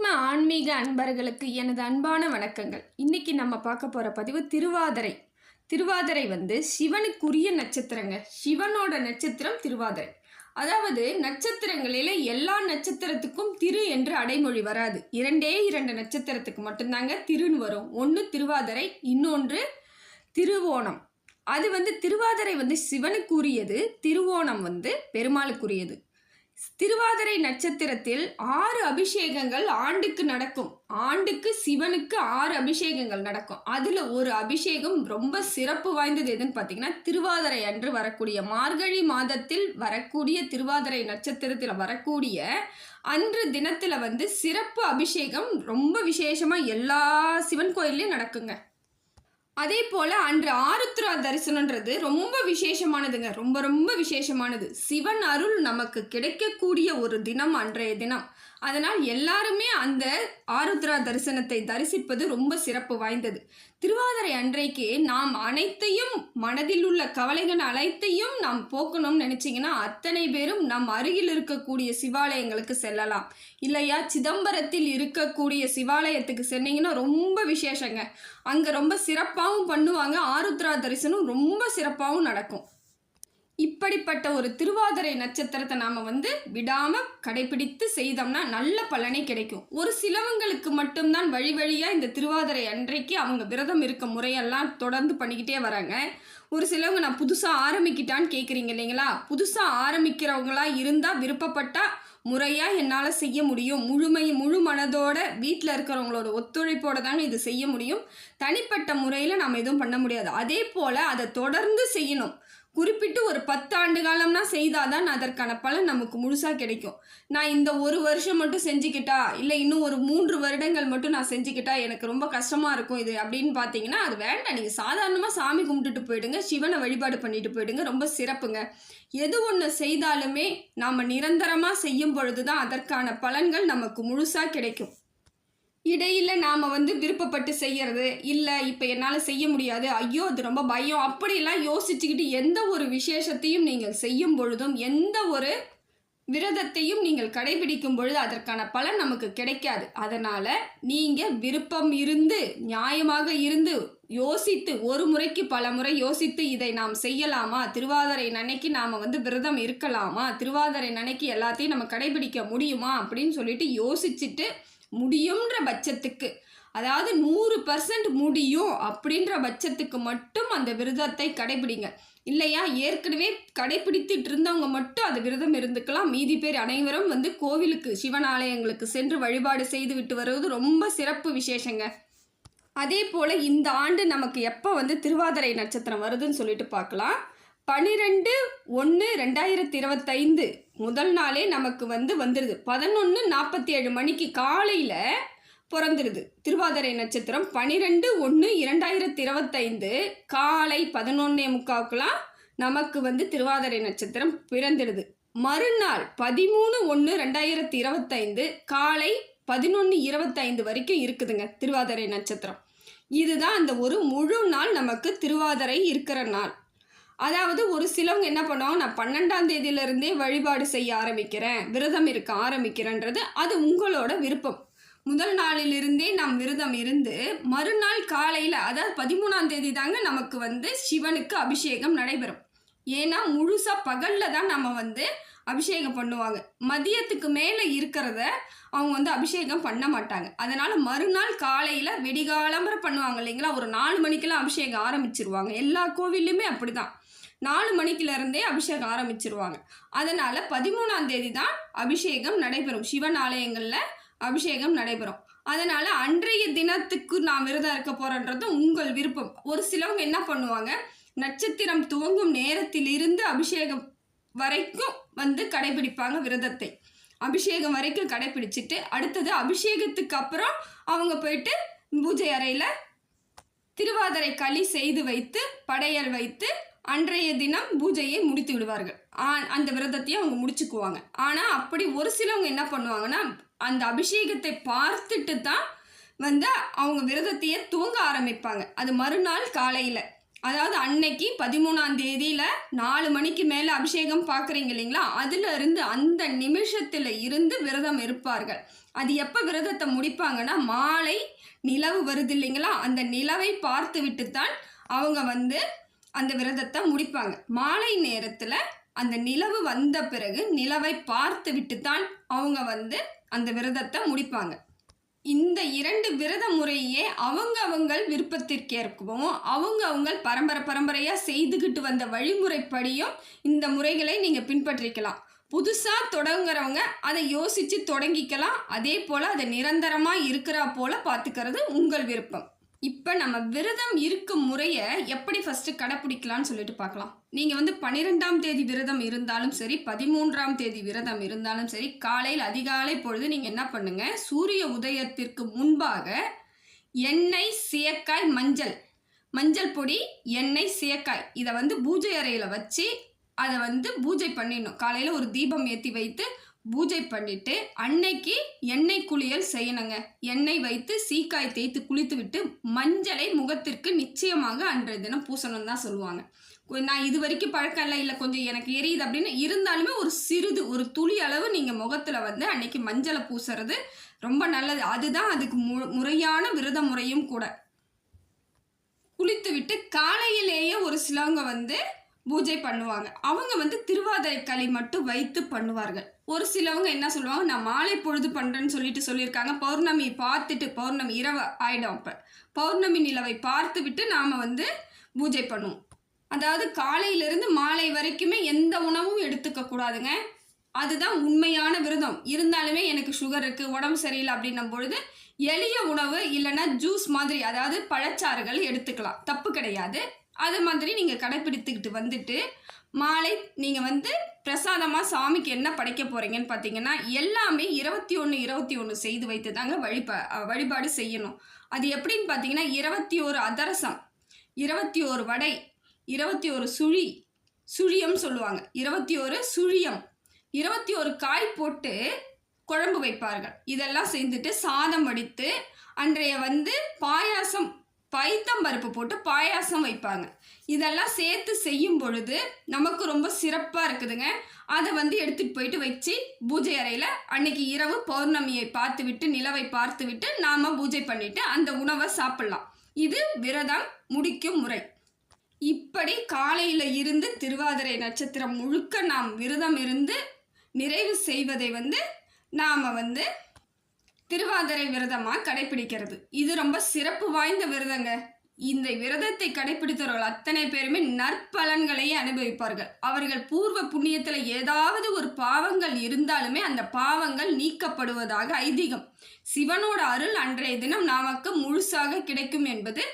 ஆத்ம ஆன்மீக அன்பர்களுக்கு எனது அன்பான வணக்கங்கள். இன்னைக்கு நம்ம பார்க்க போகிற பதிவு திருவாதிரை. திருவாதிரை வந்து சிவனுக்குரிய நட்சத்திரங்க. சிவனோட நட்சத்திரம் திருவாதிரை. அதாவது நட்சத்திரங்களில எல்லா நட்சத்திரத்துக்கும் திரு என்று அடைமொழி வராது. இரண்டே இரண்டு நட்சத்திரத்துக்கு மட்டும்தாங்க திருன்னு வரும். ஒன்று திருவாதிரை இன்னொன்று திருவோணம். அது வந்து திருவாதிரை வந்து சிவனுக்குரியது திருவோணம் வந்து பெருமாளுக்குரியது. திருவாதிரை நட்சத்திரத்தில் ஆறு அபிஷேகங்கள் ஆண்டுக்கு நடக்கும். ஆண்டுக்கு சிவனுக்கு ஆறு அபிஷேகங்கள் நடக்கும். அதில் ஒரு அபிஷேகம் ரொம்ப சிறப்பு வாய்ந்தது எதுன்னு பார்த்தீங்கன்னா திருவாதிரை அன்று வரக்கூடிய மார்கழி மாதத்தில் வரக்கூடிய திருவாதிரை நட்சத்திரத்தில் வரக்கூடிய அன்று தினத்தில் வந்து சிறப்பு அபிஷேகம் ரொம்ப விசேஷமாக எல்லா சிவன் கோயில்லையும் நடக்குங்க. அதே போல் அன்று ஆருத்ரா தரிசனன்றது ரொம்ப விசேஷமானதுங்க. ரொம்ப ரொம்ப விசேஷமானது. சிவன் அருள் நமக்கு கிடைக்கக்கூடிய ஒரு தினம் அன்றைய தினம். அதனால் எல்லாருமே அந்த ஆருத்ரா தரிசனத்தை தரிசிப்பது ரொம்ப சிறப்பு வாய்ந்தது. திருவாதிரை அன்றைக்கு நாம் அனைத்தையும் மனதில் உள்ள கவலைகள் அனைத்தையும் நாம் போக்கணும்னு நினச்சிங்கன்னா அத்தனை பேரும் நம் அருகில் இருக்கக்கூடிய சிவாலயங்களுக்கு செல்லலாம். இல்லையா? சிதம்பரத்தில் இருக்கக்கூடிய சிவாலயத்துக்கு சென்னீங்கன்னா ரொம்ப விசேஷங்க. அங்கே ரொம்ப சிறப்பாகவும் பண்ணுவாங்க. ஆருத்ரா தரிசனம் ரொம்ப சிறப்பாகவும் நடக்கும். இப்படிப்பட்ட ஒரு திருவாதிரை நட்சத்திரத்தை நாம் வந்து விடாமல் கடைபிடித்து செய்தோம்னா நல்ல பலனை கிடைக்கும். ஒரு சிலவங்களுக்கு மட்டும்தான் வழி வழியாக இந்த திருவாதிரை அன்றைக்கு அவங்க விரதம் இருக்க முறையெல்லாம் தொடர்ந்து பண்ணிக்கிட்டே வராங்க. ஒரு சிலவங்க நான் புதுசாக ஆரம்பிக்கிட்டான்னு கேட்குறீங்க இல்லைங்களா? புதுசாக ஆரம்பிக்கிறவங்களா இருந்தால் விருப்பப்பட்டால் முறையாக என்னால் செய்ய முடியும். முழுமை முழு மனதோட வீட்டில் இருக்கிறவங்களோட ஒத்துழைப்போடு தாங்க இது செய்ய முடியும். தனிப்பட்ட முறையில் நம்ம எதுவும் பண்ண முடியாது. அதே போல் அதை தொடர்ந்து செய்யணும். குறிப்பிட்டு ஒரு பத்து ஆண்டு காலம்னா செய்தாதான் அதற்கான பலன் நமக்கு முழுசாக கிடைக்கும். நான் இந்த ஒரு வருஷம் மட்டும் செஞ்சுக்கிட்டா இல்லை இன்னும் ஒரு மூன்று வருடங்கள் மட்டும் நான் செஞ்சுக்கிட்டா எனக்கு ரொம்ப கஷ்டமாக இருக்கும் இது அப்படின்னு பார்த்தீங்கன்னா அது வேண்டாம். நீங்கள் சாதாரணமாக சாமி கும்பிட்டுட்டு போயிடுங்க சிவனை வழிபாடு பண்ணிட்டு போயிடுங்க ரொம்ப சிறப்புங்க. எது ஒன்று செய்தாலுமே நாம் நிரந்தரமாக செய்யும் பொழுது தான் அதற்கான பலன்கள் நமக்கு முழுசாக கிடைக்கும். இடையில நாம் வந்து விருப்பப்பட்டு செய்யறது இல்லை இப்போ என்னால் செய்ய முடியாது ஐயோ அது ரொம்ப பயம் அப்படிலாம் யோசிச்சுக்கிட்டு எந்த ஒரு விசேஷத்தையும் நீங்கள் செய்யும் பொழுதும் எந்த ஒரு விரதத்தையும் நீங்கள் கடைபிடிக்கும் பொழுது அதற்கான பலன் நமக்கு கிடைக்காது. அதனால் நீங்கள் விருப்பம் இருந்து நியாயமாக இருந்து யோசித்து ஒரு முறைக்கு பல முறை யோசித்து இதை நாம் செய்யலாமா? திருவாதிரை நன்னைக்கு நாம் வந்து விரதம் இருக்கலாமா? திருவாதிரை நன்னைக்கு எல்லாத்தையும் நம்ம கடைபிடிக்க முடியுமா? அப்படின்னு சொல்லிட்டு யோசிச்சுட்டு முடியுன்ற பட்சத்துக்கு. அதாவது நூறு பர்சன்ட் முடியும் அப்படின்ற பட்சத்துக்கு மட்டும் அந்த விரதத்தை கடைபிடிங்க. இல்லையா? ஏற்கனவே கடைபிடித்துட்டு இருந்தவங்க மட்டும் அது விரதம் இருந்துக்கலாம். மீதி பேர் அனைவரும் வந்து கோவிலுக்கு சிவன் ஆலயங்களுக்கு சென்று வழிபாடு செய்து விட்டு வருவது ரொம்ப சிறப்பு விசேஷங்க. அதே போல் இந்த ஆண்டு நமக்கு எப்போ வந்து திருவாதிரை நட்சத்திரம் வருதுன்னு சொல்லிட்டு பார்க்கலாம். பன்னிரெண்டு ஒன்று ரெண்டாயிரத்தி இருபத்தைந்து. முதல் நாளே நமக்கு வந்து வந்துடுது பதினொன்று நாற்பத்தி ஏழு மணிக்கு காலையில் பிறந்துருது. திருவாதிரை நட்சத்திரம் பன்னிரெண்டு ஒன்று இரண்டாயிரத்தி இருபத்தைந்து காலை பதினொன்னே முக்காவுக்கெலாம் நமக்கு வந்து திருவாதிரை நட்சத்திரம் பிறந்துடுது மறுநாள் பதிமூணு ஒன்று ரெண்டாயிரத்தி இருபத்தைந்து காலை பதினொன்று இருபத்தைந்து வரைக்கும் இருக்குதுங்க திருவாதிரை நட்சத்திரம். இதுதான் அந்த ஒரு முழு நாள் நமக்கு திருவாதிரை இருக்கிற நாள். அதாவது ஒரு சிலவங்க என்ன பண்ணுவாங்க நான் பன்னெண்டாம் தேதியிலிருந்தே வழிபாடு செய்ய ஆரம்பிக்கிறேன். விரதம் இருக்க ஆரம்பிக்கிறேன்றது அது உங்களோட விருப்பம். முதல் நாளிலிருந்தே நாம் விரதம் இருந்து மறுநாள் காலையில் அதாவது பதிமூணாம் தேதி தாங்க நமக்கு வந்து சிவனுக்கு அபிஷேகம் நடைபெறும். ஏன்னா முழுசாக பகலில் தான் நம்ம வந்து அபிஷேகம் பண்ணுவாங்க. மதியத்துக்கு மேலே இருக்கிறத அவங்க வந்து அபிஷேகம் பண்ண மாட்டாங்க. அதனால் மறுநாள் காலையில் விடிகாலம்பரம் பண்ணுவாங்க இல்லைங்களா? ஒரு நாலு மணிக்கெல்லாம் அபிஷேகம் ஆரம்பிச்சிருவாங்க. எல்லா கோவில்லையுமே அப்படி தான் நாலு மணிக்கிலேருந்தே அபிஷேகம் ஆரம்பிச்சிருவாங்க. அதனால் பதிமூணாம் தேதி தான் அபிஷேகம் நடைபெறும். சிவன் ஆலயங்களில் அபிஷேகம் நடைபெறும். அதனால் அன்றைய தினத்துக்கு நான் விரதம் இருக்க போகிறேன்றது உங்கள் விருப்பம். ஒரு சிலவங்க என்ன பண்ணுவாங்க? நட்சத்திரம் துவங்கும் நேரத்தில் இருந்து அபிஷேகம் வரைக்கும் வந்து கடைபிடிப்பாங்க விரதத்தை. அபிஷேகம் வரைக்கும் கடைபிடிச்சிட்டு அடுத்தது அபிஷேகத்துக்கு அப்புறம் அவங்க போயிட்டு பூஜை அறையில் திருவாதிரை களி செய்து வைத்து படையல் வைத்து அன்றைய தினம் பூஜையை முடித்து விடுவார்கள். அந்த விரதத்தையும் அவங்க முடிச்சுக்குவாங்க. ஆனால் அப்படி ஒரு சிலவங்க என்ன பண்ணுவாங்கன்னா அந்த அபிஷேகத்தை பார்த்துட்டு தான் வந்து அவங்க விரதத்தையே துவங்க ஆரம்பிப்பாங்க. அது மறுநாள் காலையில். அதாவது அன்னைக்கு பதிமூணாம் தேதியில் நாலு மணிக்கு மேலே அபிஷேகம் பார்க்குறீங்க இல்லைங்களா? அதுல இருந்து அந்த நிமிஷத்தில் இருந்து விரதம் இருப்பார்கள். அது எப்போ விரதத்தை முடிப்பாங்கன்னா மாலை நிலவு வருது இல்லைங்களா? அந்த நிலவை பார்த்து விட்டுத்தான் அவங்க வந்து அந்த விரதத்தை முடிப்பாங்க. மாலை நேரத்தில் அந்த நிலவு வந்த பிறகு நிலவை பார்த்து விட்டுத்தான் அவங்க வந்து அந்த விரதத்தை முடிப்பாங்க. இந்த இரண்டு விரத முறையே அவங்க அவங்க விருப்பத்திற்கேற்கவும் அவங்க அவங்க பரம்பரை பரம்பரையாக செய்துக்கிட்டு வந்த வழிமுறைப்படியும் இந்த முறைகளை நீங்கள் பின்பற்றிக்கலாம். புதுசாக தொடங்குறவங்க அதை யோசித்து தொடங்கிக்கலாம். அதே போல் அதை நிரந்தரமாக இருக்கிறா போல் பார்த்துக்கிறது உங்கள் விருப்பம். இப்போ நம்ம விரதம் இருக்கும் முறையை எப்படி ஃபஸ்ட்டு கடைப்பிடிக்கலாம்னு சொல்லிட்டு பார்க்கலாம். நீங்கள் வந்து பன்னிரெண்டாம் தேதி விரதம் இருந்தாலும் சரி பதிமூன்றாம் தேதி விரதம் இருந்தாலும் சரி காலையில் அதிகாலை பொழுது நீங்கள் என்ன பண்ணுங்க? சூரிய உதயத்திற்கு முன்பாக எண்ணெய் சேக்காய் மஞ்சள். மஞ்சள் பொடி எண்ணெய் சேக்காய். இதை வந்து பூஜை அறையில் வச்சு அதை வந்து பூஜை பண்ணிடணும். காலையில் ஒரு தீபம் ஏற்றி வைத்து பூஜை பண்ணிட்டு அன்னைக்கு எண்ணெய் குளியல் செய்யணுங்க. எண்ணெய் வைத்து சீக்காய் தேய்த்து குளித்து விட்டு மஞ்சளை முகத்திற்கு நிச்சயமாக அன்றைய தினம் பூசணும் தான் சொல்லுவாங்க. நான் இது வரைக்கும் பழக்கம் இல்லை இல்லை கொஞ்சம் எனக்கு எரியுது அப்படின்னு இருந்தாலுமே ஒரு சிறிது ஒரு துளி அளவு நீங்கள் முகத்தில் வந்து அன்னைக்கு மஞ்சளை பூசுறது ரொம்ப நல்லது. அதுதான் அதுக்கு மு முறையான விரத முறையும் கூட. குளித்து விட்டு காலையிலேயே ஒரு சிலவங்க வந்து பூஜை பண்ணுவாங்க. அவங்க வந்து திருவாதிரை மட்டும் வைத்து பண்ணுவார்கள். ஒரு சிலவங்க என்ன சொல்லுவாங்க நான் மாலை பொழுது பண்ணுறேன்னு சொல்லிட்டு சொல்லியிருக்காங்க. பௌர்ணமி பார்த்துட்டு பௌர்ணமி இரவு ஆயிடும் அப்போ. பௌர்ணமி நிலவை பார்த்து விட்டு நாம் வந்து பூஜை பண்ணுவோம். அதாவது காலையிலிருந்து மாலை வரைக்குமே எந்த உணவும் எடுத்துக்க கூடாதுங்க. அதுதான் உண்மையான விரதம். இருந்தாலுமே எனக்கு சுகர் இருக்குது உடம்பு சரியில்லை அப்படின்னும் பொழுது எளிய உணவு இல்லைன்னா ஜூஸ் மாதிரி அதாவது பழச்சாறுகள் எடுத்துக்கலாம். தப்பு கிடையாது. அது மாதிரி நீங்கள் கடைப்பிடித்துக்கிட்டு வந்துட்டு மாலை நீங்கள் வந்து பிரசாதமாக சாமிக்கு என்ன படைக்க போகிறீங்கன்னு பார்த்தீங்கன்னா எல்லாமே இருபத்தி ஒன்று இருபத்தி ஒன்று செய்து வைத்து தாங்க வழிபா வழிபாடு செய்யணும். அது எப்படின்னு பார்த்தீங்கன்னா இருபத்தி ஒரு அதரசம் இருபத்தி ஒரு வடை இருபத்தி ஒரு சுழி சுழியம் சொல்லுவாங்க. இருபத்தி ஒரு சுழியம் இருபத்தி ஒரு காய் போட்டு குழம்பு வைப்பார்கள். இதெல்லாம் செஞ்சுட்டு சாதம் வடித்து அன்றைய வந்து பாயாசம் பைத்தம் பருப்பு போட்டு பாயாசம் வைப்பாங்க. இதெல்லாம் சேர்த்து செய்யும் பொழுது நமக்கு ரொம்ப சிறப்பாக இருக்குதுங்க. அதை வந்து எடுத்துகிட்டு போயிட்டு வச்சு பூஜை அறையில் அன்னைக்கு இரவு பௌர்ணமியை பார்த்து விட்டு நிலவை பார்த்து விட்டு நாம் பூஜை பண்ணிவிட்டு அந்த உணவை சாப்பிடலாம். இது விரதம் முடிக்கும் முறை. இப்படி காலையில் இருந்து திருவாதிரை நட்சத்திரம் முழுக்க நாம் விரதம் இருந்து நிறைவு செய்வதை வந்து நாம் வந்து திருவாதிரை விரதமாக கடைபிடிக்கிறது. இது ரொம்ப சிறப்பு வாய்ந்த விரதங்க. இந்த விரதத்தை கடைபிடித்தவர்கள் அத்தனை பேருமே நற்பலன்களையே அனுபவிப்பார்கள். அவர்கள் பூர்வ புண்ணியத்தில் ஏதாவது ஒரு பாவங்கள் இருந்தாலுமே அந்த பாவங்கள் நீக்கப்படுவதாக ஐதீகம். சிவனோட அருள் அன்றைய தினம் நமக்கு முழுசாக கிடைக்கும் என்பது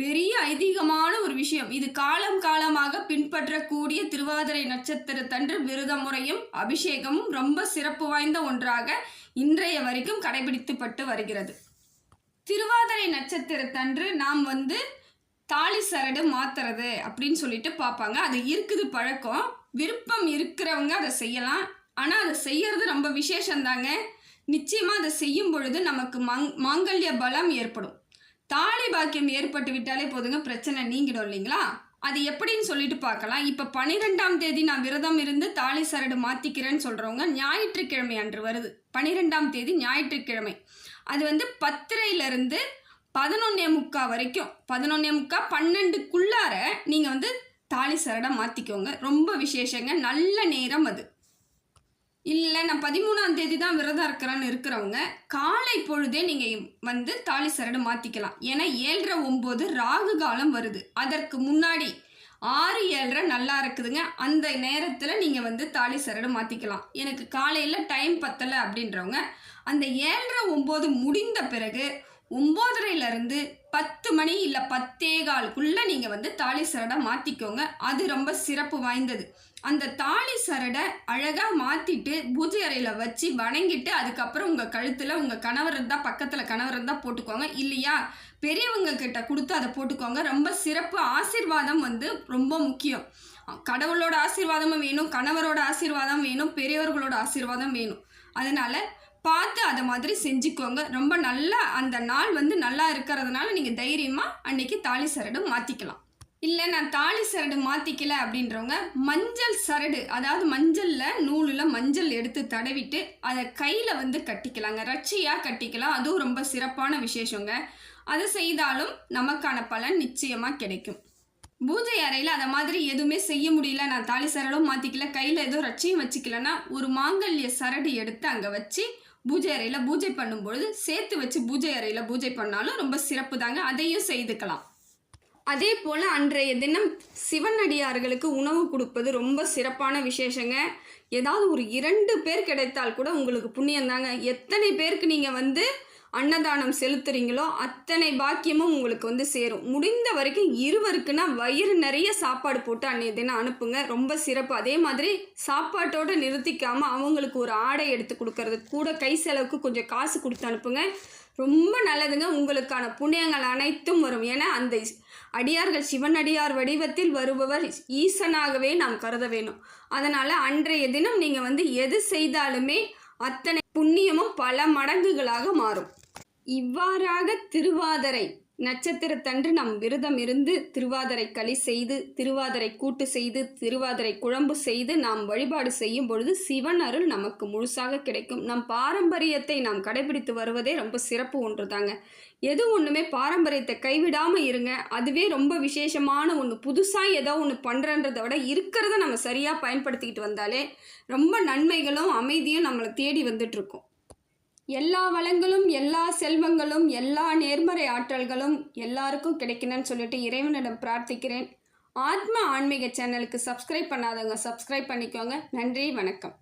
பெரிய ஐதீகமான ஒரு விஷயம். இது காலம் காலமாக பின்பற்றக்கூடிய திருவாதிரை நட்சத்திரத்தன்று விரத முறையும் அபிஷேகமும் ரொம்ப சிறப்பு வாய்ந்த ஒன்றாக இன்றைய வரைக்கும் கடைபிடித்துப்பட்டு வருகிறது. திருவாதிரை நட்சத்திரத்தன்று நாம் வந்து தாலி சரடு மாத்துறது அப்படின்னு சொல்லிட்டு பார்ப்பாங்க. அது இருக்குது பழக்கம். விருப்பம் இருக்கிறவங்க அதை செய்யலாம். ஆனால் அதை செய்யறது ரொம்ப விசேஷந்தாங்க. நிச்சயமாக அதை செய்யும் பொழுது நமக்கு மங் மாங்கல்ய பலம் ஏற்படும். தாலி பாக்கியம் ஏற்பட்டு விட்டாலே போதுங்க பிரச்சனை நீங்கிடும் இல்லைங்களா? அது எப்படின்னு சொல்லிட்டு பார்க்கலாம். இப்போ பனிரெண்டாம் தேதி நான் விரதம் இருந்து தாலி சரடு மாற்றிக்கிறேன்னு சொல்கிறவங்க ஞாயிற்றுக்கிழமை அன்று வருது. பனிரெண்டாம் தேதி ஞாயிற்றுக்கிழமை. அது வந்து பத்திரையிலிருந்து பதினொன்னே முக்கா வரைக்கும். பதினொன்னே முக்கா பன்னெண்டுக்குள்ளார நீங்கள் வந்து தாலி சரடை மாற்றிக்கோங்க ரொம்ப விசேஷங்க. நல்ல நேரம் அது. இல்லை நான் பதிமூணாம் தேதி தான் விரதம் இருக்கிறேன்னு இருக்கிறவங்க காலை பொழுதே நீங்கள் வந்து தாலி சரடு மாற்றிக்கலாம் ஏன்னா ஏழரை ஒம்பது ராகு காலம் வருது. அதற்கு முன்னாடி ஆறு ஏழரை நல்லா இருக்குதுங்க. அந்த நேரத்தில் நீங்கள் வந்து தாலி சரடு மாற்றிக்கலாம் எனக்கு காலையில் டைம் பத்தலை அப்படின்றவங்க அந்த ஏழரை ஒம்பது முடிந்த பிறகு ஒம்போதரையிலேருந்து பத்து மணி இல்லை பத்தே காலுக்குள்ளே நீங்கள் வந்து தாலி சரடை மாற்றிக்கோங்க அது ரொம்ப சிறப்பு வாய்ந்தது. அந்த தாலி சரடை அழகாக மாற்றிட்டு பூஜை அறையில் வச்சு வணங்கிட்டு அதுக்கப்புறம் உங்கள் கழுத்தில் உங்கள் கணவர் இருந்தால் பக்கத்தில் கணவர் இருந்தால் போட்டுக்கோங்க. இல்லையா? பெரியவங்க கிட்ட கொடுத்து அதை போட்டுக்கோங்க. ரொம்ப சிறப்பு. ஆசீர்வாதம் வந்து ரொம்ப முக்கியம். கடவுளோட ஆசீர்வாதமும் வேணும். கணவரோட ஆசீர்வாதம் வேணும். பெரியவர்களோட ஆசீர்வாதம் வேணும். அதனால் பார்த்து அதை மாதிரி செஞ்சுக்கோங்க. ரொம்ப நல்லா அந்த நாள் வந்து நல்லா இருக்கிறதுனால நீங்கள் தைரியமாக அன்னைக்கு தாலி சரடு மாற்றிக்கலாம் இல்லை நான் தாலி சரடு மாற்றிக்கல அப்படின்றவங்க மஞ்சள் சரடு அதாவது மஞ்சளில் நூலில் மஞ்சள் எடுத்து தடவிட்டு அதை கையில் வந்து கட்டிக்கலாங்க. ரட்சியாக கட்டிக்கலாம். அதுவும் ரொம்ப சிறப்பான விசேஷங்க. அதை செய்தாலும் நமக்கான பலன் நிச்சயமாக கிடைக்கும். பூஜை அறையில் அதை மாதிரி எதுவுமே செய்ய முடியல. நான் தாலி சரடும் மாற்றிக்கல கையில் ஏதோ ரட்சியும் வச்சுக்கலன்னா ஒரு மாங்கல்ய சரடு எடுத்து அங்கே வச்சு பூஜை அறையில் பூஜை பண்ணும்பொழுது சேர்த்து வச்சு பூஜை அறையில் பூஜை பண்ணாலும் ரொம்ப சிறப்பு தாங்க அதையும் செய்துக்கலாம். அதே போல் அன்றைய தினம் சிவனடியார்களுக்கு உணவு கொடுப்பது ரொம்ப சிறப்பான விசேஷங்க. ஏதாவது ஒரு இரண்டு பேர் கிடைத்தால் கூட உங்களுக்கு புண்ணியம் தாங்க. எத்தனை பேருக்கு நீங்கள் வந்து அன்னதானம் செலுத்துறீங்களோ அத்தனை பாக்கியமும் உங்களுக்கு வந்து சேரும். முடிந்த வரைக்கும் இருவருக்குன்னா வயிறு நிறைய சாப்பாடு போட்டு அன்றைய தினம் அனுப்புங்க. ரொம்ப சிறப்பு. அதே மாதிரி சாப்பாட்டோடு நிறுத்திக்காமல் அவங்களுக்கு ஒரு ஆடை எடுத்து கொடுக்கறது கூட கை செலவுக்கு கொஞ்சம் காசு கொடுத்து அனுப்புங்க. ரொம்ப நல்லதுங்க. உங்களுக்கான புண்ணியங்கள் அனைத்தும் வரும். ஏன்னா அந்த அடியார்கள் சிவனடியார் வடிவத்தில் வருபவர் ஈசனாகவே நாம் கருத வேணும் அதனால் அன்றைய தினம் நீங்கள் வந்து எது செய்தாலுமே அத்தனை புண்ணியமும் பல மடங்குகளாக மாறும். இவ்வாறாக திருவாதிரை நட்சத்திரத்தன்று நம் விரதம் இருந்து திருவாதிரை களி செய்து திருவாதிரை கூட்டு செய்து திருவாதிரை குழம்பு செய்து நாம் வழிபாடு செய்யும் பொழுது சிவன் அருள் நமக்கு முழுசாக கிடைக்கும். நம் பாரம்பரியத்தை நாம் கடைபிடித்து வருவதே ரொம்ப சிறப்பு ஒன்று தாங்க எது ஒன்றுமே பாரம்பரியத்தை கைவிடாமல் இருங்க. அதுவே ரொம்ப விசேஷமான ஒன்று புதுசாக ஏதோ ஒன்று பண்ணுறன்றதை விட இருக்கிறத நம்ம சரியாக பயன்படுத்திக்கிட்டு வந்தாலே ரொம்ப நன்மைகளும் அமைதியும் நம்மளை தேடி வந்துட்டுருக்கோம். எல்லா வளங்களும் எல்லா செல்வங்களும் எல்லா நேர்மறை ஆற்றல்களும் எல்லாருக்கும் கிடைக்கணும்னு சொல்லிட்டு இறைவனிடம் பிரார்த்திக்கிறேன். ஆத்ம ஆன்மீக சேனலுக்கு சப்ஸ்கிரைப் பண்ணாதவங்க சப்ஸ்கிரைப் பண்ணிக்கோங்க. நன்றி வணக்கம்.